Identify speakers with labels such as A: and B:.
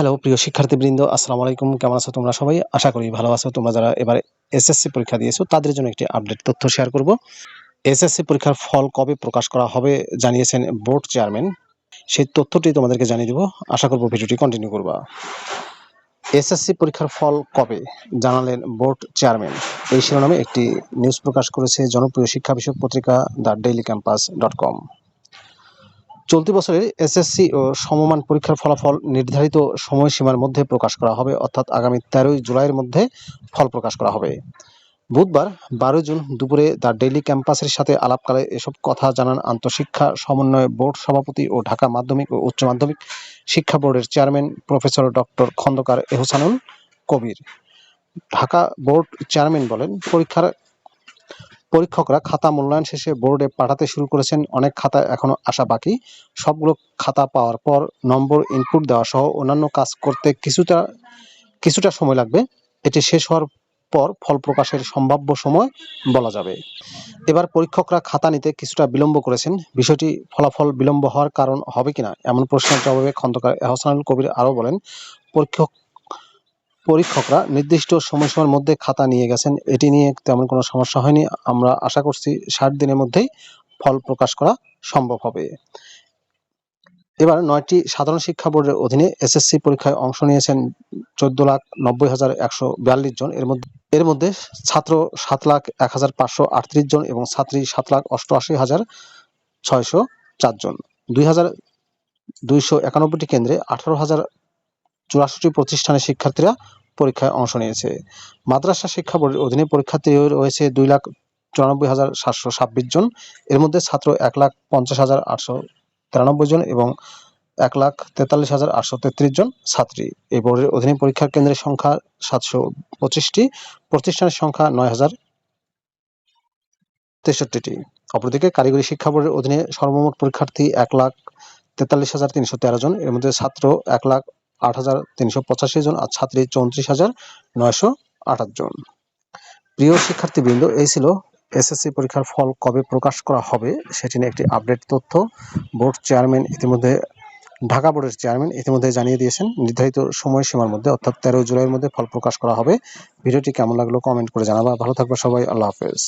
A: Hello প্রিয় শিক্ষার্থীবৃন্দ, আসসালামু আলাইকুম, কেমন আছো তোমরা সবাই? আশা করি ভালো আছো। তোমরা যারা এবার এসএসসি পরীক্ষা দিয়েছ, তাদের জন্য একটি আপডেট তথ্য শেয়ার করব। এসএসসি পরীক্ষার ফল কবে প্রকাশ করা হবে জানিয়েছেন বোর্ড চেয়ারম্যান সেই তথ্যটি তোমাদেরকে জানিয়ে দেবো। আশা করব ভিডিওটি কন্টিনিউ করবা। এসএসসি পরীক্ষার ফল কবে জানালেন বোর্ড চেয়ারম্যান এই শিরোনামে একটি নিউজ প্রকাশ করেছে জনপ্রিয় শিক্ষা বিষয়ক পত্রিকা the daily campus dot com চলতি বছরের এসএসসি ও সমমান পরীক্ষার ফলাফল নির্ধারিত সময়সীমার মধ্যে প্রকাশ করা হবে, অর্থাৎ আগামী তেরোই জুলাইয়ের মধ্যে ফল প্রকাশ করা হবে। বুধবার, বারোই জুন দুপুরে দ্য ডেইলি ক্যাম্পাসের সাথে আলাপকালে এসব কথা জানান আন্তঃশিক্ষা সমন্বয় বোর্ড সভাপতি ও ঢাকা মাধ্যমিক ও উচ্চ মাধ্যমিক শিক্ষা বোর্ডের chairman professor doctor Khandakar Ehsanul Kabir. Dhaka board chairman বলেন, পরীক্ষার পরীক্ষকরা খাতা মূল্যায়ন শেষে বোর্ডে পাঠাতে শুরু করেছেন। অনেক খাতা এখনও আসা বাকি। সবগুলো খাতা পাওয়ার পর নম্বর ইনপুট দেওয়া সহ অন্যান্য কাজ করতে কিছুটা কিছুটা সময় লাগবে। এটি শেষ হওয়ার পর ফল প্রকাশের সম্ভাব্য সময় বলা যাবে। এবার পরীক্ষকরা খাতা নিতে কিছুটা বিলম্ব করেছেন। বিষয়টি ফলাফল বিলম্ব হওয়ার কারণ হবে কিনা এমন প্রশ্নের জবাবে খন্দকার এহসানুল কবির আরও বলেন, পরীক্ষক পরীক্ষকরা নির্দিষ্ট সময়সীমার মধ্যে খাতা নিয়ে গেছেন। এটি নিয়ে তেমন কোনো সমস্যা হয়নি। আমরা আশা করছি ষাট দিনের মধ্যেই ফল প্রকাশ করা সম্ভব হবে। এবার নয়টি সাধারণ শিক্ষা বোর্ডের অধীনে এসএসসি পরীক্ষায় অংশ নিয়েছেন চোদ্দ লাখ নব্বই হাজার একশো বিয়াল্লিশ জন। এর মধ্যে এর মধ্যে ছাত্র সাত লাখ এক হাজার পাঁচশো আটত্রিশ জন এবং ছাত্রী সাত লাখ অষ্টআশি হাজার ছয়শো চারজন দুই হাজার দুইশো একানব্বইটি কেন্দ্রে আঠারো হাজার চুরাশিটি প্রতিষ্ঠানের শিক্ষার্থীরা পরীক্ষায় অংশ নিয়েছে। মাদ্রাসা শিক্ষা বোর্ডের অধীনে পরীক্ষার্থী রয়েছে দুই লাখ চুরানব্বই হাজার সাতশো ছাব্বিশ জন। এর মধ্যে ছাত্র এক লাখ পঞ্চাশ হাজার আটশো তিরানব্বই জন এবং এক লাখ তেতাল্লিশ হাজার আটশো তেত্রিশ জন ছাত্রী। এই বোর্ডের অধীনে পরীক্ষা কেন্দ্রের সংখ্যা সাতশো পঁচিশটি, প্রতিষ্ঠানের সংখ্যা নয় হাজার তেষট্টিটি। অপরদিকে কারিগরি শিক্ষা বোর্ডের অধীনে সর্বমোট পরীক্ষার্থী এক লাখ তেতাল্লিশ হাজার তিনশো তেরো জন। এর মধ্যে ছাত্র এক লাখ আট হাজার তিনশো পঁচাশি জন আর ছাত্রী চৌত্রিশ হাজার নয়শো আঠাশ জন। প্রিয় শিক্ষার্থীবৃন্দ, এই ছিল এসএসসি পরীক্ষার ফল কবে প্রকাশ করা হবে সেটি নিয়ে একটি আপডেট তথ্য। বোর্ড চেয়ারম্যান ইতিমধ্যে, ঢাকা বোর্ডের চেয়ারম্যান ইতিমধ্যে জানিয়ে দিয়েছেন, নির্ধারিত সময়সীমার মধ্যে, অর্থাৎ তেরো জুলাইয়ের মধ্যে ফল প্রকাশ করা হবে। ভিডিওটি কেমন লাগল কমেন্ট করে জানাবা। ভালো থাকবে সবাই, আল্লাহ হাফেজ।